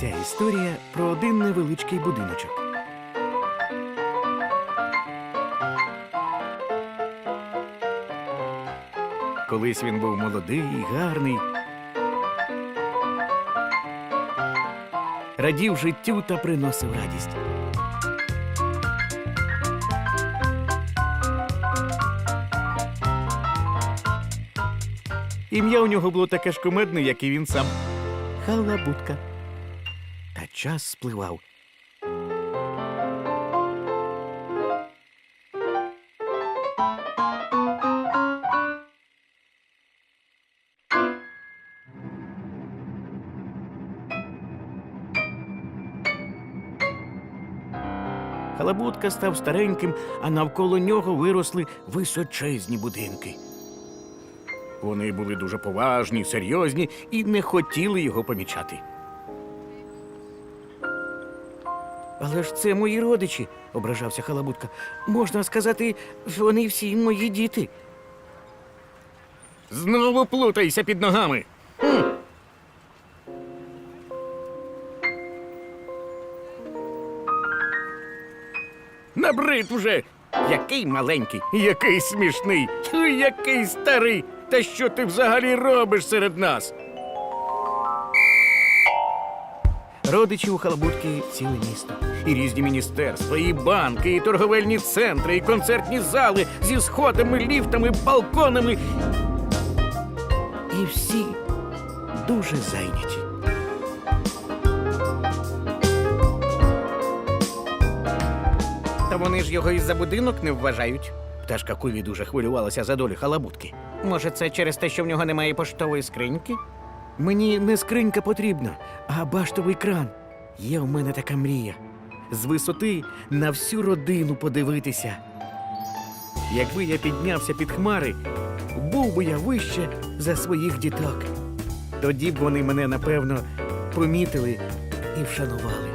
Ця історія про один невеличкий будиночок. Колись він був молодий, і гарний. Радів життю та приносив радість. Ім'я у нього було таке ж кумедне, як і він сам. Халабутка. Час спливав. Халабутка став стареньким, а навколо нього виросли височезні будинки. Вони були дуже поважні, серйозні і не хотіли його помічати. Але ж це мої родичі, ображався Халабутка. Можна сказати, вони всі мої діти. Знову плутайся під ногами. Набрид вже. Який маленький, який смішний, який старий. Та що ти взагалі робиш серед нас? Родичі у Халабутки ціле місто. І різні міністерства, і банки, і торговельні центри, і концертні зали зі сходами, ліфтами, балконами. І всі дуже зайняті. Та вони ж його і за будинок не вважають. Пташка Куві дуже хвилювалася за долю халабутки. Може, це через те, що в нього немає поштової скриньки? Мені не скринька потрібна, а баштовий кран. Є в мене така мрія. З висоти на всю родину подивитися. Якби я піднявся під хмари, був би я вище за своїх діток. Тоді б вони мене, напевно, помітили і вшанували.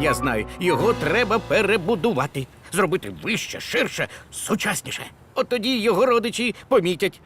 Я знаю, його треба перебудувати, зробити вище, ширше, сучасніше. От тоді його родичі помітять.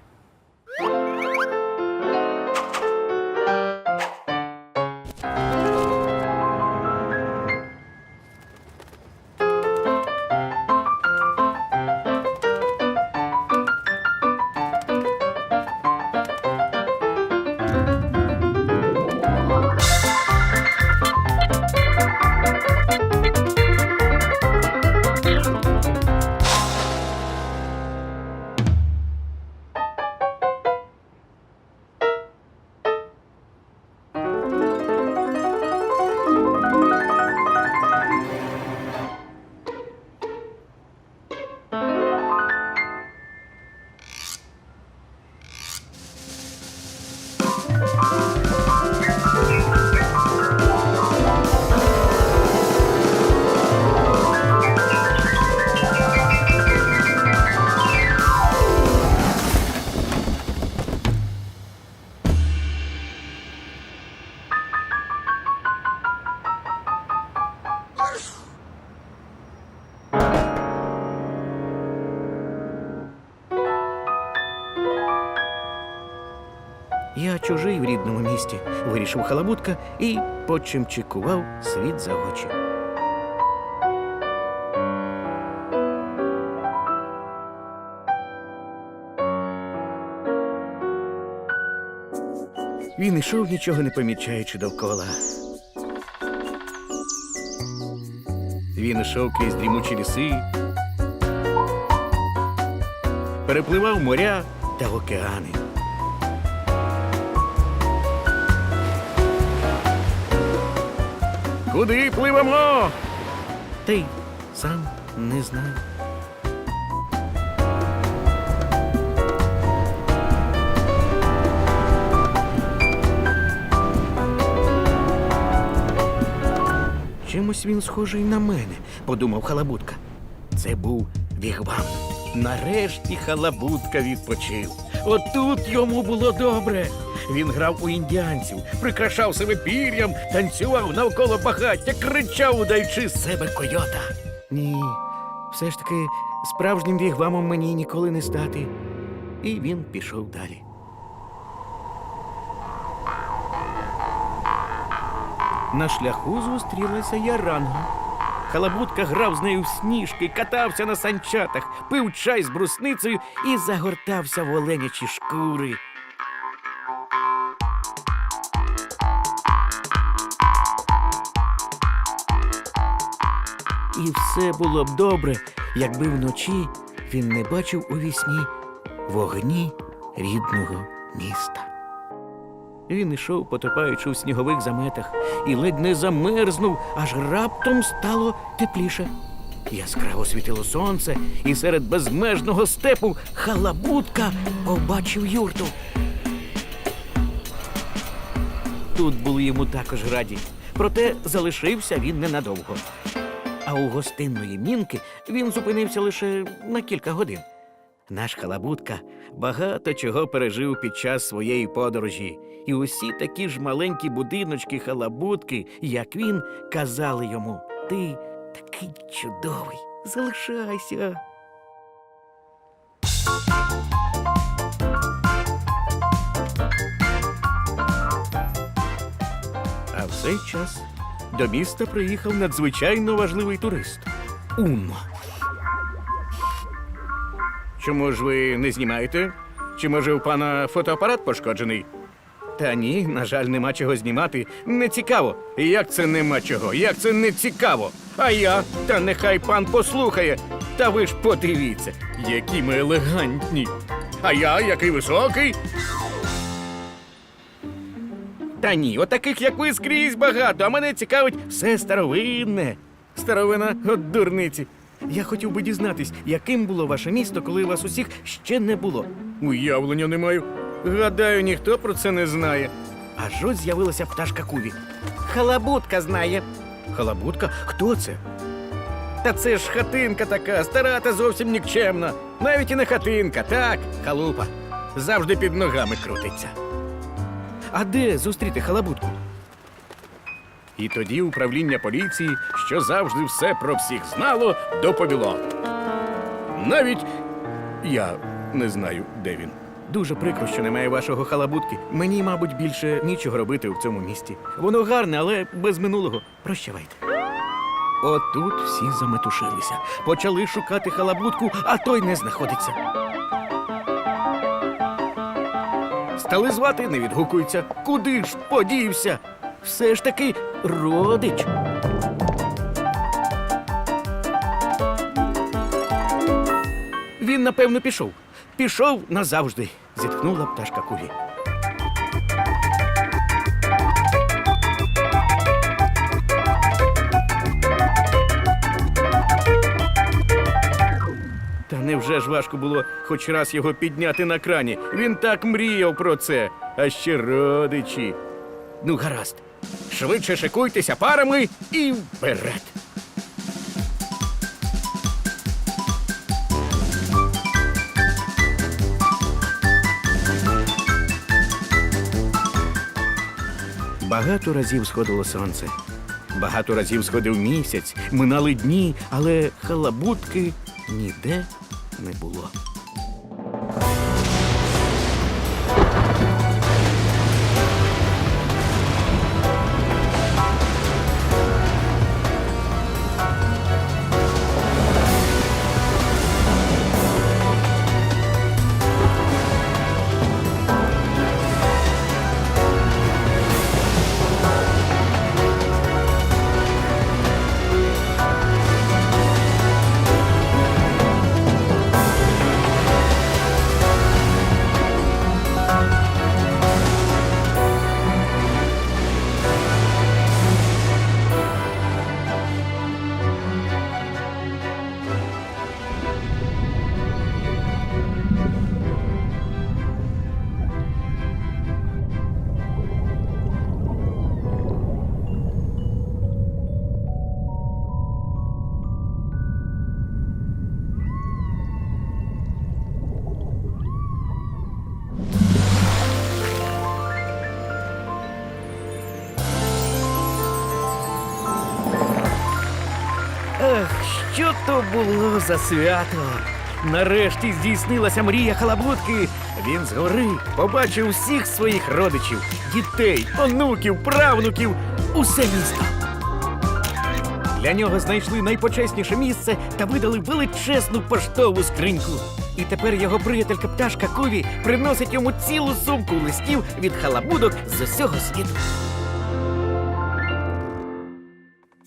Я чужий в рідному місті, вирішив халабутка і почимчикував світ за очі. Він ішов, нічого не помічаючи довкола. Він ішов крізь дрімучі ліси, перепливав моря та океани. Куди пливемо? Й сам не знаю. Чимось він схожий на мене, подумав халабутка. Це був вігвам. Нарешті халабутка відпочив. Отут йому було добре. Він грав у індіанців, прикрашав себе пір'ям, танцював навколо багаття, кричав, удаючи з себе койота. Ні, все ж таки Справжнім вігвамом мені ніколи не стати. І він пішов далі. На шляху зустрілася Яранга. Халабутка грав з нею в сніжки, катався на санчатах, пив чай з брусницею і загортався в оленячі шкури. І все було б добре, якби вночі він не бачив у вісні вогні рідного міста. Він ішов, потопаючи в снігових заметах, і ледь не замерзнув, аж раптом стало тепліше. Яскраво світило сонце, і серед безмежного степу халабутка побачив юрту. Тут були йому також раді, проте залишився він ненадовго. А у гостинної мінки він зупинився лише на кілька годин. Наш халабутка багато чого пережив під час своєї подорожі, і усі такі ж маленькі будиночки халабутки, як він, казали йому: Ти такий чудовий, залишайся. А в цей час до міста приїхав надзвичайно важливий турист Уно. Чому ж ви не знімаєте? Чи може у пана фотоапарат пошкоджений? Та ні, на жаль, нема чого знімати. Не цікаво. Як це нема чого? Як це не цікаво? А я? Та нехай пан послухає. Та ви ж подивіться, які ми елегантні. А я який високий. Та ні, отаких, як ви, скрізь багато, а мене цікавить все старовинне. Старовина от дурниці. Я хотів би дізнатись, яким було ваше місто, коли вас усіх ще не було. Уявлення не маю. Гадаю, ніхто про це не знає. Аж ось з'явилася пташка Куві. Халабутка знає. Халабутка? Хто це? Та це ж хатинка така, стара та зовсім нікчемна. Навіть і не хатинка, так, халупа. Завжди під ногами крутиться. А де зустріти халабутку? І тоді управління поліції, що завжди все про всіх знало, доповіло. Навіть я не знаю, де він. Дуже прикро, що немає вашого халабутки. Мені, мабуть, більше нічого робити в цьому місті. Воно гарне, але без минулого. Прощавайте. Отут всі заметушилися, почали шукати халабутку, а той не знаходиться. Стали звати, не відгукується. Куди ж подівся? Все ж таки родич. Він, напевно, пішов. Пішов назавжди, зітхнула пташка Куві. Невже ж важко було хоч раз його підняти на крані? Він так мріяв про це. А ще родичі. Ну, гаразд. Швидше шикуйтеся парами і вперед. Багато разів сходило сонце. Багато разів сходив місяць, минали дні, але халабутки ніде не було. Що то було за свято? Нарешті здійснилася мрія халабутки. Він згори побачив всіх своїх родичів, дітей, онуків, правнуків, усе місто. Для нього знайшли найпочесніше місце та видали величезну поштову скриньку. І тепер його приятелька пташка Куві приносить йому цілу сумку листів від халабудок з усього світу.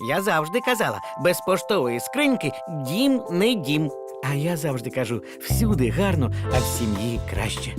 Я завжди казала, без поштової скриньки дім не дім. А я завжди кажу, всюди гарно, а в сім'ї краще.